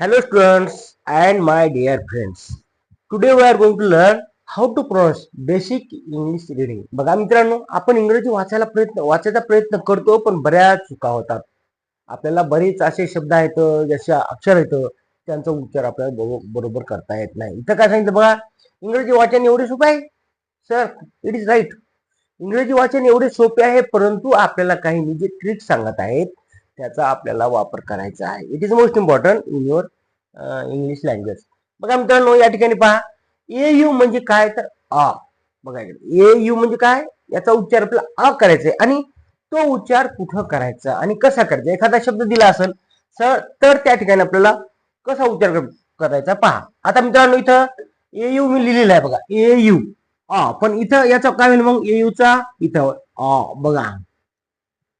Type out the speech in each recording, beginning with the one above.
Hello students and my dear friends. Today we are going to learn how to pronounce basic English reading. बघा मित्रांनो आपण इंग्रजी वाचायला प्रयत्न वाचायचा प्रयत्न करतो पण बऱ्याच चुका होतात. आपल्याला बरेच असे शब्द आहेत जसे अक्षर आहेत त्यांचा उच्चार आपल्याला बरोबर करता येत नाही. इथं काय सांगितलं बघा इंग्रजी वाचन एवढे सोपे आहे सर इट इज राईट. इंग्रजी वाचन एवढे सोपे आहे परंतु आपल्याला काही मी जे ट्रिक सांगत आहेत त्याचा आपल्याला वापर करायचा आहे. It is most important in your English language बघा मित्रांनो या ठिकाणी पहा. ए यू म्हणजे काय? तर आ. बघा ए यू म्हणजे काय? याचा उच्चार आपल्याला अ करायचा आहे. आणि तो उच्चार कुठं करायचा आणि कसा करायचा? एखादा शब्द दिला असेल सर तर त्या ठिकाणी आपल्याला कसा उच्चार करायचा पहा. आता मित्रांनो इथं ए यू मी लिहिलेला आहे बघा. ए यू आ. पण इथं याचा काय होईल मग? ए यूचा इथं. आ. बघा.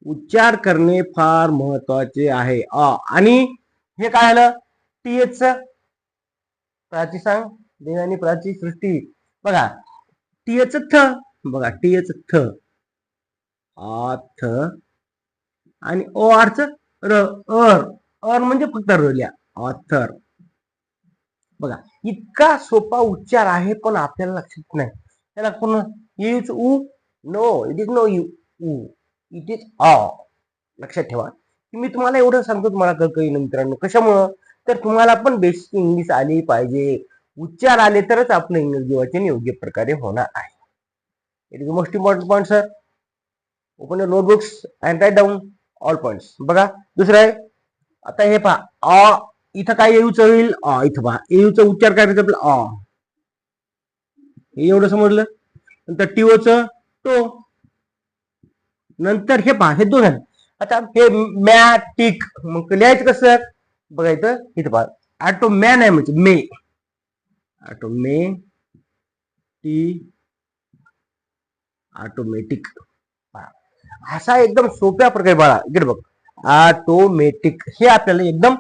उच्चार करणे फार महत्त्वाचे आहे. अ आणि हे काय आलं टी एच प्राची सांग. देवानी प्राची सृष्टी. बघा टी एच थ. बघा टी एच थ. आ थ. आणि ओ आरच र अर. अर म्हणजे फक्त रल्या. ऑथर बघा इतका सोपा उच्चार आहे पण आपल्याला लक्षात नाही. त्याला कोण? यूज उ no. It is no U उ. इट इज अ लक्षात ठेवा. की मी तुम्हाला एवढं सांगतो तुम्हाला कळकळी मित्रांनो. कशामुळं? तर तुम्हाला पण बेसिक इंग्लिश आली पाहिजे. उच्चार आले तरच आपलं इंग्रजी वाचन योग्य प्रकारे होणार आहे. It is most important point sir open your notebooks and write down all points बघा दुसरं आहे. आता हे पहा. अ इथं काय येऊचं होईल? अ इथं पहा. येऊचा उच्चार काय करायचा आपलं? अ हे एवढं समजलं? नंतर टीओचं टो. नंतर हे पहा हे दोन आहेत आता हे मॅटिक मग लिहायचं कसं? बघायचं इथं पहा. ऑटो ऑटोमॅन आहे म्हणजे मे ऑटोमे टी ऑटोमॅटिक असा एकदम सोप्या प्रकारे बाळा इकडे बघ. ऑटोमॅटिक हे आपल्याला एकदम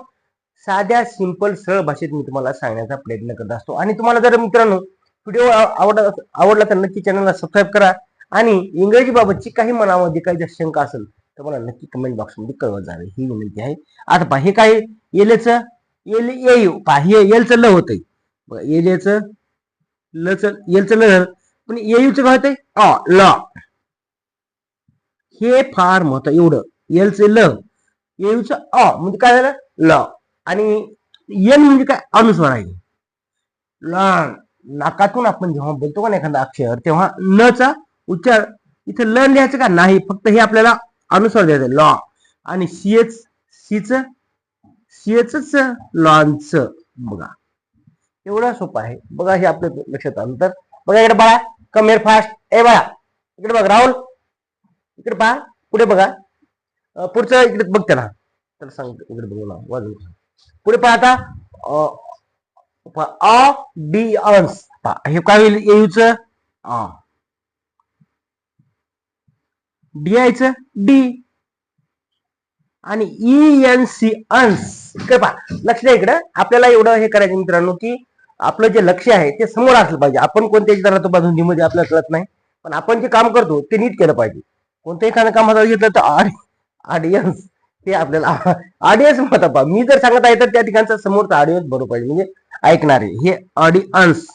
साध्या सिंपल सरळ भाषेत मी तुम्हाला सांगण्याचा प्रयत्न करत असतो. आणि तुम्हाला जर मित्रांनो व्हिडिओ आवडला आवडला तर नक्की चॅनलला सबस्क्राईब करा. आणि इंग्रजी बाबतची काही मनामध्ये काही जर शंका असेल तर मला नक्की कमेंट बॉक्समध्ये कळवत जावे. ही विनंती आहे. आता पहा हे काय एलेच एल ए पहा हे एलचं ल होतंय. बघा एलेच लच एलचं ल झालं. पण एयूचं काय होतंय? अ ल. हे फार महत्त्व एवढं. एलचं ल. एयूचं अ म्हणजे काय झालं? ल. आणि एन म्हणजे काय? अनुस्वार आहे. ल. नाकातून आपण जेव्हा बोलतो का ना एखादा अक्षर तेव्हा ल चा उच्चार इथे ल लिहायचं का? नाही. फक्त हे आपल्याला अनुसार द्यायचं लॉ आणि सीएच सीच सीएच लॉनच बघा. एवढं सोपं आहे. बघा हे आपल्या लक्षात आलं तर. बघा इकडे बाळा कम हेअर फास्ट ए बाळा. इकडे बघ राहुल. इकडे पहा. पुढे बघा. पुढचं इकडे बघते ना. तर सांग इकडे बघू ना. वाजून पुढे पहा आता. अ डी ऑन्स हे काय होईल? येऊच अ डी यायचं? डी. आणि ई एन सी अंस पहा. लक्ष द्या इकडं. आपल्याला एवढं हे करायचं मित्रांनो की आपलं जे लक्ष आहे ते समोर असलं पाहिजे. आपण कोणत्याही जरा बाजूंदीमध्ये आपल्याला कळत नाही. पण आपण जे काम करतो ते नीट केलं पाहिजे. कोणत्याही खाणं काम हातात घेतलं तर ऑडियन्स ते आपल्याला ऑडियन्स म्हणता पहा. मी जर सांगत आहे तर त्या ठिकाणचा समोरचा ऑडियन्स बरोबर पाहिजे. म्हणजे ऐकणारे हे ऑडियन्स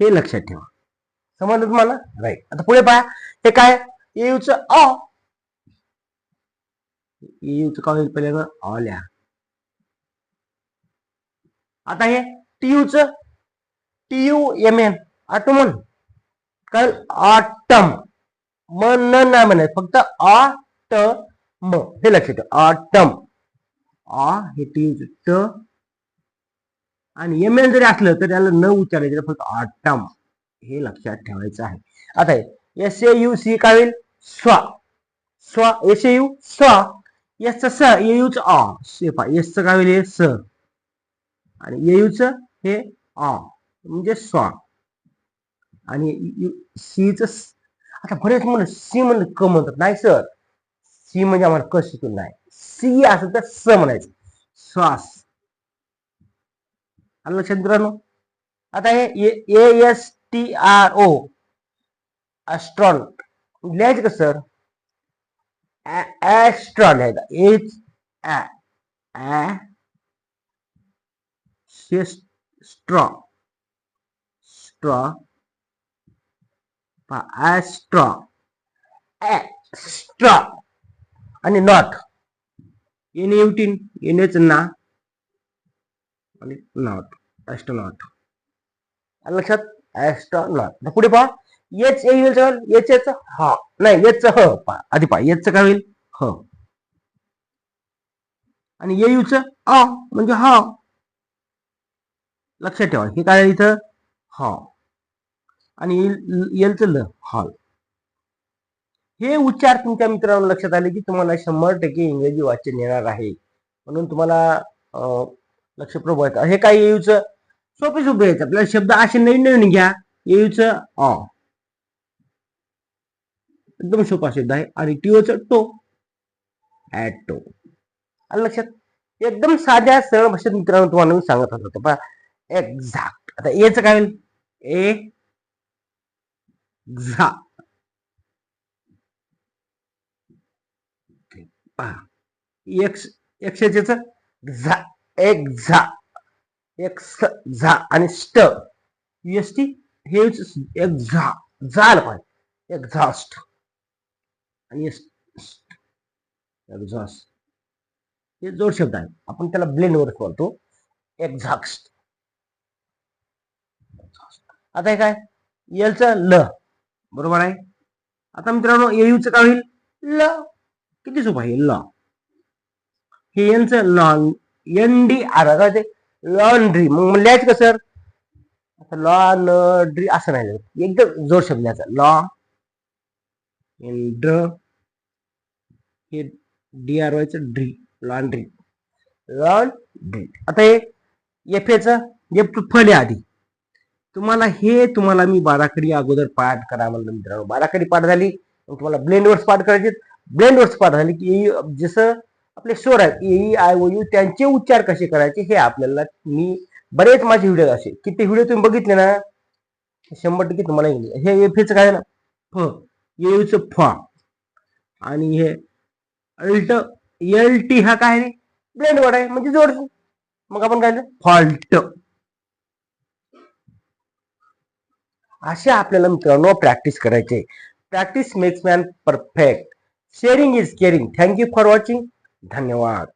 हे लक्षात ठेवा. समजलं तुम्हाला? राईट आता पुढे पहा. हे काय? येऊच अ. येऊच काय होईल पहिल्यांदा? अ लिहा आता हे टीयूच T U M N autumn काय ऑटम मन न नाही म्हणाय फक्त आ ट म हे लक्षात ठेवा. ऑटम आ हे टी ट आणि एम एन जरी असलं तर त्याला न उच्चारायचं फक्त ऑटम हे लक्षात ठेवायचं आहे. आता एस ए यू सी काय होईल? स्वा. स्वा एस ए यू स्वा. एस स येयूच आ पा एस काय होईल हे? स. आणि येयूच हे आ म्हणजे स्वा. आणि सीच आता बरेच म्हणलं सी म्हणलं क म्हणतात. नाही सर. सी म्हणजे आम्हाला क शिकून नाही. सी असं तर स म्हणायचं. श्वास आलं लक्षात मित्रांनो? आता हे A S T R O ॲस्ट्रॉन लिहायचं का सर? ॲस्ट्रॉन लिहायचा एच स्ट्रॉ स्ट्रॉ ॲस्ट्रॉ ॲस्ट्रॉ आणि नॉट एन एवटीन एच ना आणि नॉट ॲस्ट्रॉनॉट लक्षात? ॲस्ट्रॉनॉट पुढे पहा? एच ए येईल एच एच हा. नाही येच ह पहा. आधी पहा. एच काय होईल? ह आणि येऊच अ म्हणजे हा. लक्षात ठेवा. हे काय आहे इथं? हा आणि येलचं ल हॉल हे उच्चार तुमच्या मित्रांनो लक्षात आले की तुम्हाला शंभर टक्के इंग्रजी वाचन येणार आहे. म्हणून तुम्हाला अं, लक्षपूर्वक हे काय येऊचं सोपे सोपे आहेत. आपल्याला शब्द असे नवीन नवीन घ्या येऊच अ. एकदम सोपा शब्द आहे. आणि टीओच टो. ॲटो आलं लक्षात? एकदम साध्या सरळ भाषेत मित्रांनो तुम्हाला मी सांगत होतो. पहा. एक्झॅक्ट आता याच काय होईल? ए झा पहा. एक्स एक्स झा एक झा एक झा आणि स्ट यूएसटी हे एक झा झाल पाहिजे एक्झॉस्ट आणि एक्झॉस्ट हे जोड शब्द आहे आपण त्याला ब्लेंड वर म्हणतो एक्झॉस्ट आता हे काय? एलचं ल. बरोबर आहे? आता मित्रांनो येऊचं काय होईल? ल. किती सोपं आहे? ल. हे यांचं लॉन एन डी आर काय ते लॉन्ड्री मग लिहायचं सर आता लॉन्ड्री असं नाही एकदम जोर शब्द याचा लॉ ड्र हे डी आर वायचं ड्री लॉन्ड्री लॉन्ड्री आता हे एफ एचं एफ फले आधी. तुम्हाला हे तुम्हाला मी बाराखडी अगोदर पाठ करा म्हणलं मित्रांनो. बाराखडी पाठ झाली. मग तुम्हाला ब्लेंड वर्ड्स पाठ करायचे ब्लेंड पाठ झाले की जसं आपले स्वर आहेत ए आय ओ यू त्यांचे उच्चार कसे करायचे हे आपल्याला मी बरेच माझे व्हिडिओ असे किती व्हिडिओ तुम्ही बघितले ना शंभर टक्के तुम्हाला इंग्लिश हे एफ काय ना? फ येऊचं फ. आणि हे अल्ट एल टी हा काय रे ब्लेंड वर्ड आहे म्हणजे जोड मग आपण काय फॉल्ट. असे आपल्याला मित्रांनो प्रॅक्टिस करायचे. Practice makes man perfect sharing is caring thank you for watching धन्यवाद